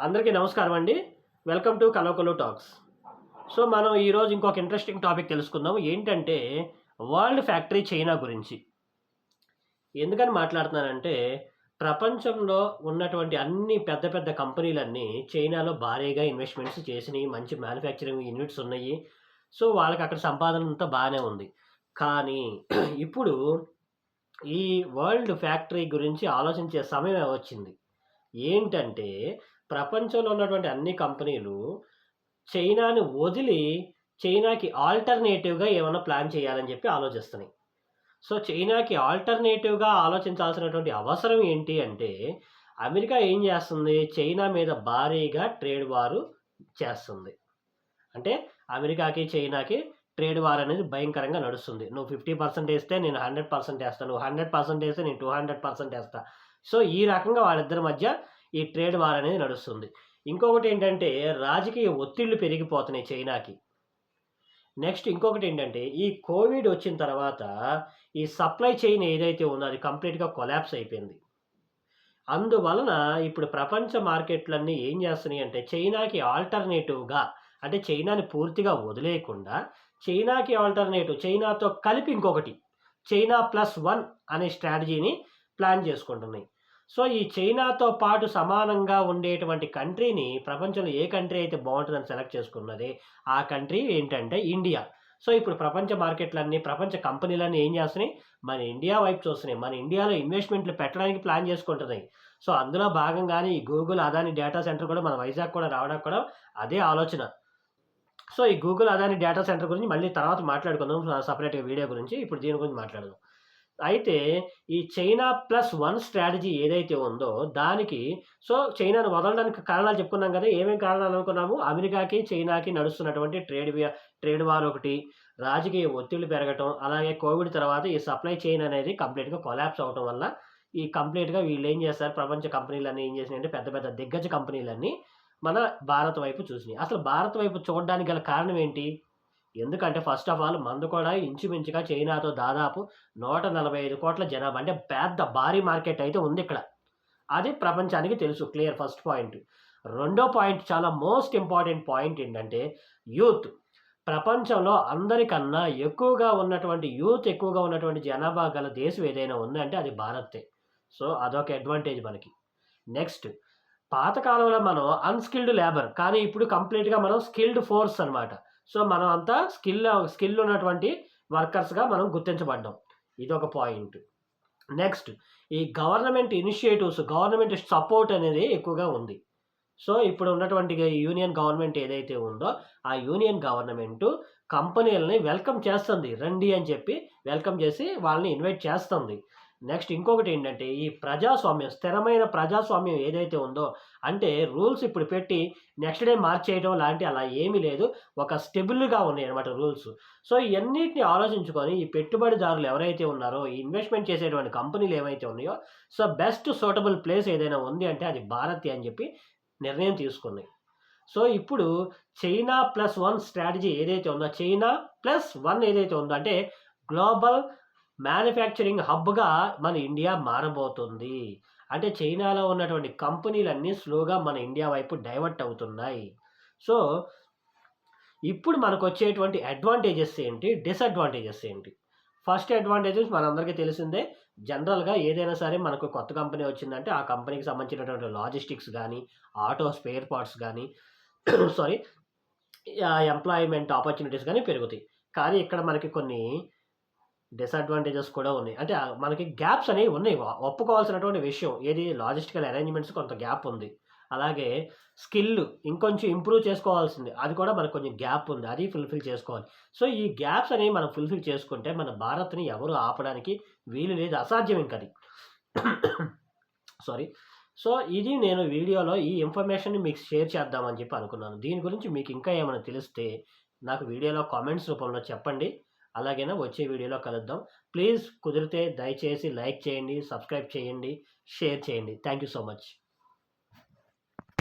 అందరికీ నమస్కారం అండి. వెల్కమ్ టు కలోకలు టాక్స్ సో మనం ఈరోజు ఇంకొక ఇంట్రెస్టింగ్ టాపిక్ తెలుసుకుందాం ఏంటంటే వరల్డ్ ఫ్యాక్టరీ చైనా గురించి. ఎందుకని మాట్లాడుతున్నానంటే ప్రపంచంలో ఉన్నటువంటి అన్ని పెద్ద పెద్ద కంపెనీలన్నీ చైనాలో భారీగా ఇన్వెస్ట్మెంట్స్ చేసినాయి. మంచి మ్యానుఫ్యాక్చరింగ్ యూనిట్స్ ఉన్నాయి. సో వాళ్ళకి అక్కడ సంపాదన అంతా బాగానే ఉంది. కానీ ఇప్పుడు ఈ వరల్డ్ ఫ్యాక్టరీ గురించి ఆలోచించే సమయం వచ్చింది. ఏంటంటే ప్రపంచంలో ఉన్నటువంటి అన్ని కంపెనీలు చైనాని వదిలి చైనాకి ఆల్టర్నేటివ్గా ఏమైనా ప్లాన్ చేయాలని చెప్పి ఆలోచిస్తున్నాయి. సో చైనాకి ఆల్టర్నేటివ్గా ఆలోచించాల్సినటువంటి అవసరం ఏంటి అంటే అమెరికా ఏం చేస్తుంది? చైనా మీద భారీగా ట్రేడ్ వారు చేస్తుంది. అంటే అమెరికాకి చైనాకి ట్రేడ్ వార్ అనేది భయంకరంగా నడుస్తుంది. నువ్వు ఫిఫ్టీ పర్సెంట్ వేస్తే నేను హండ్రెడ్ పర్సెంట్ వేస్తాను నువ్వు హండ్రెడ్ పర్సెంట్ వేస్తే నేను టూ హండ్రెడ్ పర్సెంట్ వేస్తా. సో ఈ రకంగా వాళ్ళిద్దరి మధ్య ఈ ట్రేడ్ వార్ అనేది నడుస్తుంది. ఇంకొకటి ఏంటంటే రాజకీయ ఒత్తిళ్ళు పెరిగిపోతున్నాయి చైనాకి. నెక్స్ట్ ఇంకొకటి ఏంటంటే ఈ కోవిడ్ వచ్చిన తర్వాత ఈ సప్లై చైన్ ఏదైతే ఉందో అది కంప్లీట్గా కొలాప్స్ అయిపోయింది. అందువలన ఇప్పుడు ప్రపంచ మార్కెట్లన్నీ ఏం చేస్తున్నాయి అంటే చైనాకి ఆల్టర్నేటివ్గా అంటే చైనాని పూర్తిగా వదిలేయకుండా చైనాకి ఆల్టర్నేటివ్ చైనాతో కలిపి ఇంకొకటి చైనా ప్లస్ వన్ అనే స్ట్రాటజీని ప్లాన్ చేసుకుంటున్నాయి. సో ఈ చైనాతో పాటు సమానంగా ఉండేటువంటి కంట్రీని ప్రపంచంలో ఏ కంట్రీ అయితే బాగుంటుందని సెలెక్ట్ చేసుకున్నది? ఆ కంట్రీ ఏంటంటే ఇండియా. సో ఇప్పుడు ప్రపంచ మార్కెట్లన్నీ ప్రపంచ కంపెనీలన్నీ ఏం చేస్తున్నాయి? మన ఇండియా వైపు చూస్తున్నాయి. మన ఇండియాలో ఇన్వెస్ట్మెంట్లు పెట్టడానికి ప్లాన్ చేసుకుంటున్నాయి. సో అందులో భాగంగానే ఈ గూగుల్ అదాని డేటా సెంటర్ కూడా మన వైజాగ్ కూడా రావడానికి కూడా అదే ఆలోచన. సో ఈ గూగుల్ అదాని డేటా సెంటర్ గురించి మళ్ళీ తర్వాత మాట్లాడుకుందాం. సపరేట్గా వీడియో గురించి. ఇప్పుడు దీని గురించి మాట్లాడదాం. అయితే ఈ చైనా ప్లస్ వన్ స్ట్రాటజీ ఏదైతే ఉందో దానికి సో చైనాను వదలడానికి కారణాలు చెప్పుకున్నాం కదా ఏమేమి కారణాలు అనుకున్నాము? అమెరికాకి చైనాకి నడుస్తున్నటువంటి ట్రేడ్ ట్రేడ్ వార్ ఒకటి రాజకీయ ఒత్తిళ్ళు పెరగటం అలాగే కోవిడ్ తర్వాత ఈ సప్లై చైన్ అనేది కంప్లీట్గా కొలాప్స్ అవటం వల్ల ఈ కంప్లీట్గా వీళ్ళు ఏం చేస్తారు ప్రపంచ కంపెనీలన్నీ ఏం చేసినాయంటే పెద్ద పెద్ద దిగ్గజ కంపెనీలన్నీ మన భారత్ వైపు చూసినాయి. అసలు భారత్ వైపు చూడడానికి గల కారణం ఏంటి? ఎందుకంటే ఫస్ట్ ఆఫ్ ఆల్ మందు కూడా ఇంచుమించుగా చైనాతో దాదాపు నూట నలభై ఐదు కోట్ల జనాభా అంటే పెద్ద భారీ మార్కెట్ అయితే ఉంది ఇక్కడ. అది ప్రపంచానికి తెలుసు క్లియర్ ఫస్ట్ పాయింట్. రెండో పాయింట్ చాలా మోస్ట్ ఇంపార్టెంట్ పాయింట్ ఏంటంటే యూత్. ప్రపంచంలో అందరికన్నా ఎక్కువగా ఉన్నటువంటి యూత్ ఎక్కువగా ఉన్నటువంటి జనాభా గల దేశం ఏదైనా ఉందంటే అది భారతే. సో అదొక అడ్వాంటేజ్ మనకి. నెక్స్ట్ పాతకాలంలో మనం అన్స్కిల్డ్ లేబర్ కానీ ఇప్పుడు కంప్లీట్గా మనం స్కిల్డ్ ఫోర్స్ అనమాట సో మనం అంతా స్కిల్ స్కిల్ ఉన్నటువంటి వర్కర్స్గా మనం గుర్తించబడ్డాం. ఇది ఒక పాయింట్. నెక్స్ట్ ఈ గవర్నమెంట్ ఇనిషియేటివ్స్ గవర్నమెంట్ సపోర్ట్ అనేది ఎక్కువగా ఉంది. సో ఇప్పుడు ఉన్నటువంటి యూనియన్ గవర్నమెంట్ ఏదైతే ఉందో ఆ యూనియన్ గవర్నమెంట్ కంపెనీలని వెల్కమ్ చేస్తుంది. రండి అని చెప్పి వెల్కమ్ చేసి వాళ్ళని ఇన్వైట్ చేస్తుంది. నెక్స్ట్ ఇంకొకటి ఏంటంటే ఈ ప్రజాస్వామ్యం స్థిరమైన ప్రజాస్వామ్యం ఏదైతే ఉందో అంటే రూల్స్ ఇప్పుడు పెట్టి నెక్స్ట్ డే మార్చేయడం లాంటి అలా ఏమీ లేదు. ఒక స్టెబుల్గా ఉన్నాయి అనమాట రూల్స్. సో ఇవన్నిటిని ఆలోచించుకొని ఈ పెట్టుబడిదారులు ఎవరైతే ఉన్నారో ఈ ఇన్వెస్ట్మెంట్ చేసేటువంటి కంపెనీలు ఏవైతే ఉన్నాయో సో బెస్ట్ సూటబుల్ ప్లేస్ ఏదైనా ఉంది అంటే అది భారతి అని చెప్పి నిర్ణయం తీసుకున్నాయి. సో ఇప్పుడు చైనా ప్లస్ వన్ స్ట్రాటజీ ఏదైతే ఉందో చైనా ప్లస్ వన్ ఏదైతే ఉందో అంటే గ్లోబల్ మ్యానుఫ్యాక్చరింగ్ హబ్గా మన ఇండియా మారబోతుంది. అంటే చైనాలో ఉన్నటువంటి కంపెనీలన్నీ స్లోగా మన ఇండియా వైపు డైవర్ట్ అవుతున్నాయి. సో ఇప్పుడు మనకు వచ్చేటువంటి అడ్వాంటేజెస్ ఏంటి? డిసడ్వాంటేజెస్ ఏంటి? ఫస్ట్ అడ్వాంటేజెస్ మనందరికీ తెలిసిందే జనరల్గా ఏదైనా సరే మనకు కొత్త కంపెనీ వచ్చిందంటే ఆ కంపెనీకి సంబంధించినటువంటి లాజిస్టిక్స్ కానీ ఆటో స్పేర్ పార్ట్స్ కానీ సారీ ఎంప్లాయ్మెంట్ ఆపర్చునిటీస్ కానీ పెరుగుతాయి. కానీ ఇక్కడ మనకి కొన్ని డిసడ్వాంటేజెస్ కూడా ఉన్నాయి. అంటే మనకి గ్యాప్స్ అనేవి ఉన్నాయి. ఒప్పుకోవాల్సినటువంటి విషయం ఏది లాజిస్టికల్ అరేంజ్మెంట్స్ కొంత గ్యాప్ ఉంది. అలాగే స్కిల్ ఇంకొంచెం ఇంప్రూవ్ చేసుకోవాల్సింది. అది కూడా మనకు కొంచెం గ్యాప్ ఉంది. అది ఫుల్ఫిల్ చేసుకోవాలి. సో ఈ గ్యాప్స్ అనేవి మనం ఫుల్ఫిల్ చేసుకుంటే మన భారత్ని ఎవరు ఆపడానికి వీలు లేదు అసాధ్యం ఇంకది సారీ సో ఇది నేను వీడియోలో ఈ ఇన్ఫర్మేషన్ని మీకు షేర్ చేద్దామని చెప్పి అనుకున్నాను. దీని గురించి మీకు ఇంకా ఏమైనా తెలిస్తే నాకు వీడియోలో కామెంట్స్ రూపంలో చెప్పండి. అలాగైనా వచ్చే వీడియోలో కలుద్దాం. ప్లీజ్ కుదిరితే దయచేసి లైక్ చేయండి సబ్స్క్రైబ్ చేయండి షేర్ చేయండి. Thank you so much.